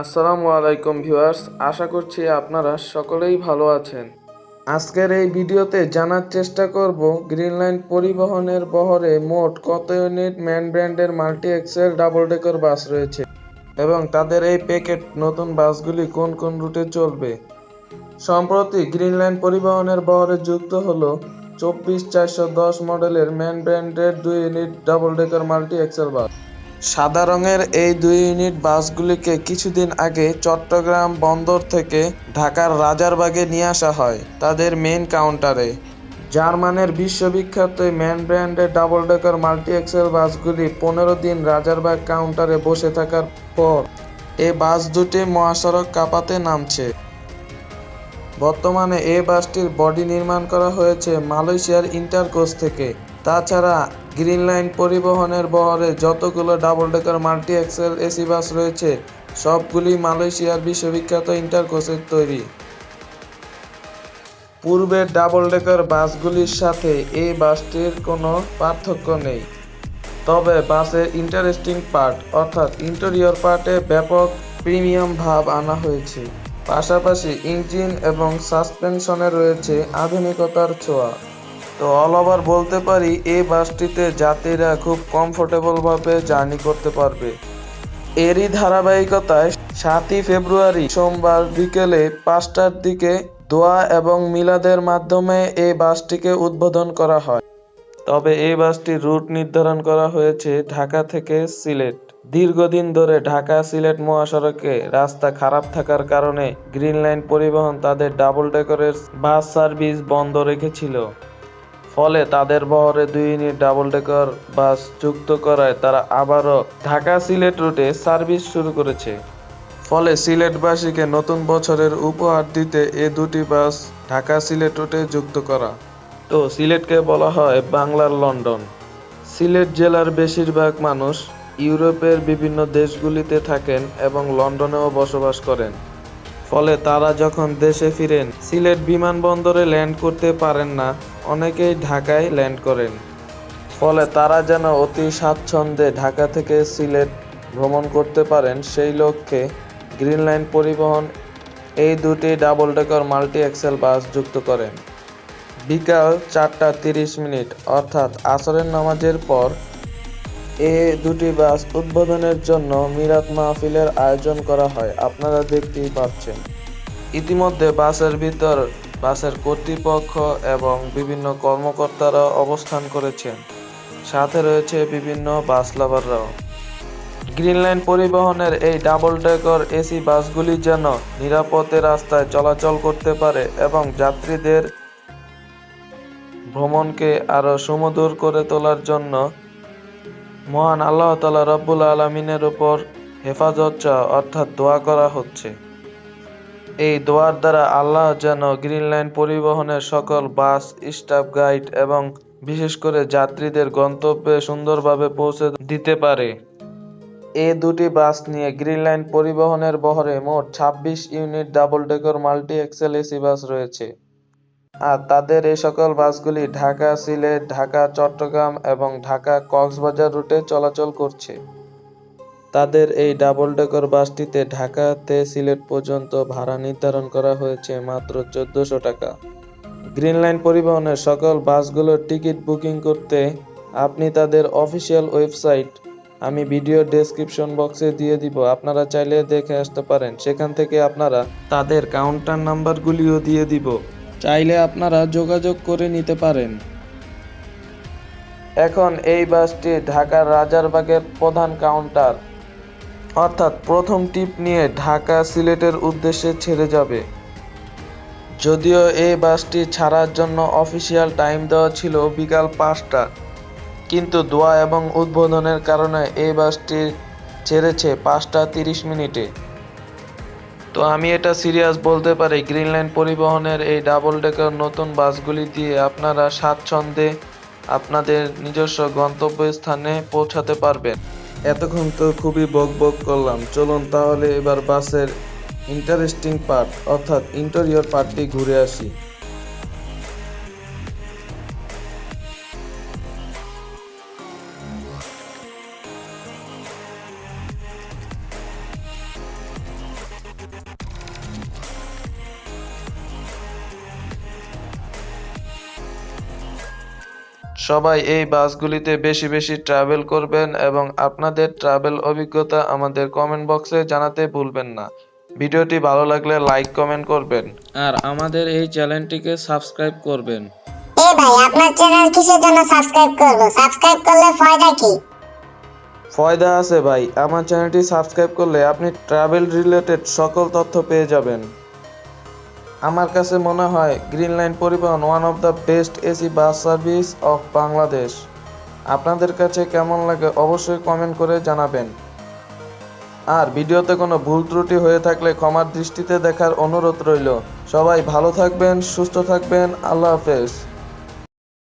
আসসালামু আলাইকুম ভিউয়ার্স, আশা করছি আপনারা সকলেই ভালো আছেন। আজকের এই ভিডিওতে জানার চেষ্টা করব গ্রিন লাইন পরিবহনের বহরে মোট কত ইউনিট ম্যান ব্র্যান্ডের multi axle double decker bus রয়েছে এবং তাদের এই প্যাকেট নতুন বাসগুলি কোন কোন রুটে চলবে। সম্প্রতি গ্রিন লাইন পরিবহনের বহরে যুক্ত হলো চব্বিশ চারশো দশ মডেলের ম্যান ব্র্যান্ডের দুই unit double decker multi axle bus. সাদা রঙের এই দুই ইউনিট বাসগুলিকে কিছুদিন আগে চট্টগ্রাম বন্দর থেকে ঢাকার রাজারবাগে নিয়ে আসা হয়, তাদের মেইন কাউন্টারে জার্মানের বিশ্ববিখ্যাত ম্যান ব্র্যান্ডের ডাবল ডেকার মাল্টি এক্সেল বাসগুলি পনেরো দিন রাজারবাগ কাউন্টারে বসে থাকার পর এ বাস দুটি মহাসড়ক কাপাতে নামছে। বর্তমানে এ বাসটির বডি নির্মাণ করা হয়েছে মালয়েশিয়ার ইন্টারকোস থেকে। তাছাড়া গ্রিন লাইন পরিবহনের বহরে যতগুলো double decker multi axle AC bus রয়েছে, সবগুলি মালয়েশিয়ার বিশ্ববিখ্যাত ইন্টারকোসের তৈরি। পূর্বের ডাবল ডেকার বাসগুলির সাথে এই বাসটির কোনো পার্থক্য নেই। তবে বাসের ইন্টারেস্টিং পার্ট, অর্থাৎ ইন্টেরিয়র পার্টে ব্যাপক প্রিমিয়াম ভাব আনা হয়েছে। পাশাপাশি ইঞ্জিন এবং সাসপেনশনে রয়েছে আধুনিকতার ছোঁয়া। তো অল ওভার বলতে পারি, এই বাসটিতে যাত্রীরা খুব কমফোর্টেবলভাবে জার্নি করতে পারবে। এরই ধারাবাহিকতায় সাতই ফেব্রুয়ারি সোমবার বিকেলে পাঁচটার দিকে দোয়া এবং মিলাদের মাধ্যমে এই বাসটিকে উদ্বোধন করা হয়। তবে এই বাসটির রুট নির্ধারণ করা হয়েছে ঢাকা থেকে সিলেট। দীর্ঘদিন ধরে ঢাকা, সিলেট মহাসড়কে রাস্তা খারাপ থাকার কারণে গ্রিন লাইন পরিবহন তাদের ডাবল ডেকারের বাস সার্ভিস বন্ধ রেখেছিল। ফলে তাদের বহরে দুই ইউনিট ডাবল ডেকার বাস যুক্ত করায় তারা আবারও ঢাকা সিলেট রুটে সার্ভিস শুরু করেছে। ফলে সিলেটবাসীকে নতুন বছরের উপহার দিতে এ দুটি বাস ঢাকা সিলেট রুটে যুক্ত করা। তো সিলেটকে বলা হয় বাংলার লন্ডন। সিলেট জেলার বেশিরভাগ মানুষ ইউরোপের বিভিন্ন দেশগুলিতে থাকেন এবং লন্ডনেও বসবাস করেন। ফলে তারা যখন দেশে ফিরেন, সিলেট বিমানবন্দরে ল্যান্ড করতে পারেন না অনেকেই ঢাকায় ল্যান্ড করেন। ফলে তারা যেন অতি স্বাচ্ছন্দ্যে ঢাকা থেকে সিলেট ভ্রমণ করতে পারেন সেই লক্ষ্যে গ্রিন লাইন পরিবহন এই দুটি double decker multi axle bus যুক্ত করেন। বিকাল চারটা তিরিশ মিনিট, অর্থাৎ আসরের নামাজের পর এ দুটি বাস উদ্বোধনের জন্য মিরাত মাহফিলের আয়োজন করা হয়। আপনারা দেখতেই পাচ্ছেন। ইতিমধ্যে বাসের ভিতর বাসের কর্তৃপক্ষ এবং বিভিন্ন কর্মকর্তারা অবস্থান করেছেন। সাথে রয়েছে বিভিন্ন বাস লাভাররাও। গ্রিন লাইন পরিবহনের এই ডাবল ডেকর এসি বাসগুলি যেন নিরাপদে রাস্তায় চলাচল করতে পারে এবং যাত্রীদের ভ্রমণকে আরও সুমধুর করে তোলার জন্য মহান আল্লাহ তালা রব্বুল আলমিনের উপর হেফাজত চাওয়া অর্থাৎ দোয়া করা হচ্ছে। এই দোয়ার দ্বারা আল্লাহ যেন গ্রিন লাইন পরিবহনের সকল বাস, স্টাফ গাইড এবং বিশেষ করে যাত্রীদের গন্তব্যে সুন্দরভাবে পৌঁছে দিতে পারে। এ দুটি বাস নিয়ে গ্রিন লাইন পরিবহনের বহরে মোট ছাব্বিশ unit double decker multi axle AC bus রয়েছে। আর তাদের এই সকল বাসগুলি ঢাকা, সিলেট, ঢাকা, চট্টগ্রাম এবং ঢাকা কক্সবাজার রুটে চলাচল করছে। তাদের এই ডাবল ডেকার বাসটিতে ঢাকাতে সিলেট পর্যন্ত ভাড়া নির্ধারণ করা হয়েছে মাত্র চোদ্দশো টাকা। গ্রিন লাইন পরিবহনের সকল বাসগুলোর টিকিট বুকিং করতে আপনি তাদের অফিসিয়াল ওয়েবসাইট, আমি ভিডিও ডেসক্রিপশন বক্সে দিয়ে দিব। আপনারা চাইলে দেখে আসতে পারেন, সেখান থেকে আপনারা তাদের কাউন্টার নাম্বারগুলিও দিয়ে দিব। চাইলে আপনারা যোগাযোগ করে নিতে পারেন। এখন এই বাসটি ঢাকার রাজারবাগের প্রধান কাউন্টার। অর্থাৎ প্রথম টিপ নিয়ে ঢাকা সিলেটের উদ্দেশ্যে ছেড়ে যাবে। যদিও এই বাসটি ছাড়ার জন্য অফিসিয়াল টাইম দেওয়া ছিল বিকাল পাঁচটা, কিন্তু দোয়া এবং উদ্বোধনের কারণে এই বাসটি ছেড়েছে পাঁচটা তিরিশ মিনিটে। তো আমি এটা সিরিয়াস বলতে পারি গ্রিন লাইন পরিবহনের এই ডাবল ডেকার নতুন বাসগুলি দিয়ে আপনারা স্বাচ্ছন্দ্যে আপনাদের নিজস্ব গন্তব্যস্থানে পৌঁছাতে পারবেন। এতক্ষণ তো খুবই বক বক করলাম। চলুন তাহলে এবার বাসের ইন্টারেস্টিং পার্ট অর্থাৎ ইন্টেরিয়র পার্টটি ঘুরে আসি। সবাই এই বাসগুলিতে বেশি বেশি ট্রাভেল করবেন এবং আপনাদের ট্রাভেল অভিজ্ঞতা আমাদের কমেন্ট বক্সে জানাতে ভুলবেন না। ভিডিওটি ভালো লাগলে লাইক কমেন্ট করবেন। আর আমাদের এই চ্যানেলটিকে সাবস্ক্রাইব করবেন। এ ভাই আপনার চ্যানেল কিসের জন্য সাবস্ক্রাইব করব? সাবস্ক্রাইব করলে ফায়দা কি? ফয়দা আছে ভাই আমার চ্যানেলটি সাবস্ক্রাইব করলে আপনি ট্রাভেল রিলেটেড সকল তথ্য পেয়ে যাবেন। আমার কাছে মনে হয় গ্রিন লাইন পরিবহন one of the best AC bus service of Bangladesh আপনাদের কাছে কেমন লাগে অবশ্যই কমেন্ট করে জানাবেন। আর ভিডিওতে কোনো ভুল ত্রুটি হয়ে থাকলে ক্ষমার দৃষ্টিতে দেখার অনুরোধ রইল। সবাই ভালো থাকবেন, সুস্থ থাকবেন, আল্লাহ হাফেজ।